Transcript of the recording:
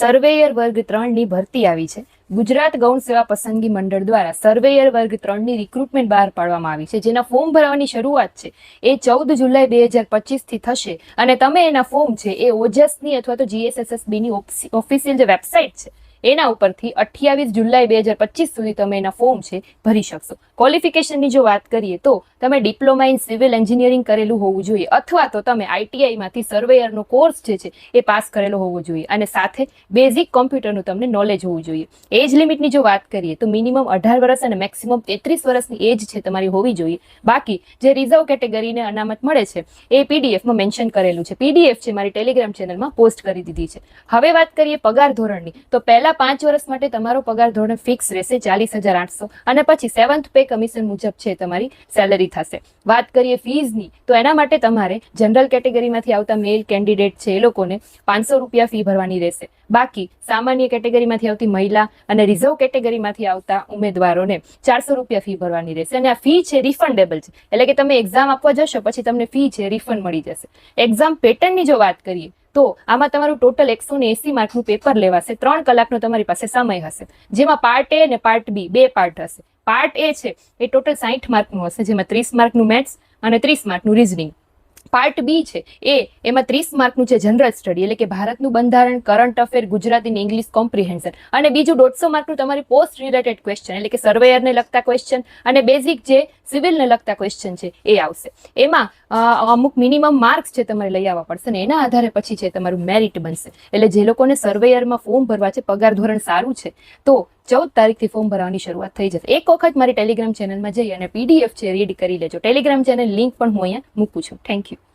Surveyor વર્ગ ત્રણની ભરતી આવી છે. ગુજરાત ગૌણ સેવા પસંદગી મંડળ દ્વારા સર્વેયર વર્ગ ત્રણની રિક્રુટમેન્ટ બહાર પાડવામાં આવી છે. જેના ફોર્મ ભરવાની શરૂઆત છે એ ચૌદ જુલાઈ બે હજાર પચીસથી થશે. અને તમે એના ફોર્મ છે એ ઓજસની અથવા તો જીએસએસએસબીની ઓફિશિયલ જે વેબસાઇટ છે એના ઉપરથી અઠ્યાવીસ જુલાઈ બે હજાર પચીસ સુધી તમે એના ફોર્મ છે, ભરી શકશો. ક્વોલિફિકેશનની જો વાત કરીએ તો તમે ડિપ્લોમા ઇન સિવિલ એન્જિનિયરિંગ કરેલું હોવું જોઈએ અથવા તો તમે આઈટીઆઈમાંથી સર્વેયરનો કોર્સ જે છે, એ પાસ કરેલો હોવો જોઈએ અને સાથે બેઝિક કોમ્પ્યુટરનું તમને નોલેજ હોવું જોઈએ. એજ લિમિટની જો વાત કરીએ તો મિનિમમ અઢાર વર્ષ અને મેક્સિમમ તેત્રીસ વર્ષની એજ છે તમારી હોવી જોઈએ. બાકી જે રિઝર્વ કેટેગરીને અનામત મળે છે, એ પીડીએફમાં મેન્શન કરેલું છે. પીડીએફ છે મારી ટેલિગ્રામ ચેનલમાં પોસ્ટ કરી દીધી છે. હવે વાત કરીએ પગાર ધોરણની, તો પહેલા પાંચ વર્ષ માટે તમારો પગાર ધોરણ ફિક્સ રહેશે ચાલીસ હજાર આઠસો. અને પછી સેવન્થ પે કમિશન મુજબ છે તમારી સેલરી થશે. વાત કરીએ ફીઝની તો એના માટે તમારે જનરલ કેટેગરીમાંથી આવતા મેલ કેન્ડિડેટ છે એ લોકોને પાંચસો રૂપિયા ફી ભરવાની રહેશે. બાકી સામાન્ય કેટેગરીમાંથી આવતી મહિલા અને રિઝર્વ કેટેગરીમાંથી આવતા ઉમેદવારોને ચારસો રૂપિયા ફી ભરવાની રહેશે. અને આ ફી છે રિફંડેબલ છે. એટલે કે તમે એક્ઝામ આપવા જશો, પછી તમને ફી છે રિફંડ મળી જશે. એક્ઝામ પેટર્નની જો વાત કરીએ તો આમાં તમારું ટોટલ એકસો ને એસી માર્કનું પેપર લેવાશે. ત્રણ કલાકનો તમારી પાસે સમય હશે. જેમાં પાર્ટ એ અને પાર્ટ બી બે પાર્ટ હશે. પાર્ટ એ છે, એ ટોટલ સાહીઠ માર્કનું હશે, જેમાં ત્રીસ માર્કનું મેથ્સ અને ત્રીસ માર્કનું રિઝનિંગ પાર્ટ બી છે. એ, એમાં ત્રીસ માર્કનું છે જનરલ સ્ટડી એટલે કે ભારતનું બંધારણ current affair Gujarati English comprehension અને બીજું દોઢસો માર્કનું તમારી પોસ્ટ રિલેટેડ ક્વેશ્ચન એટલે કે સર્વેયરને લગતા ક્વેશ્ચન અને બેઝિક જે સિવિલને લગતા ક્વેશ્ચન છે, એ આવશે. એમાં અમુક મિનિમમ માર્ક્સ છે તમારે લઈ આવવા પડશે ને, એના આધારે પછી છે તમારું મેરિટ બનશે. એટલે જે લોકોને સર્વેયરમાં ફોર્મ ભરવા છે, પગાર ધોરણ સારું છે, તો ચૌદ તારીખથી ફોર્મ ભરવાની શરૂઆત થઈ જશે. એક વખત મારી ટેલિગ્રામ ચેનલમાં જઈ અને પીડીએફ છે રીડ કરી લેજો. ટેલિગ્રામ ચેનલ લિંક પણ હું અહીંયા મૂકું છું. Thank you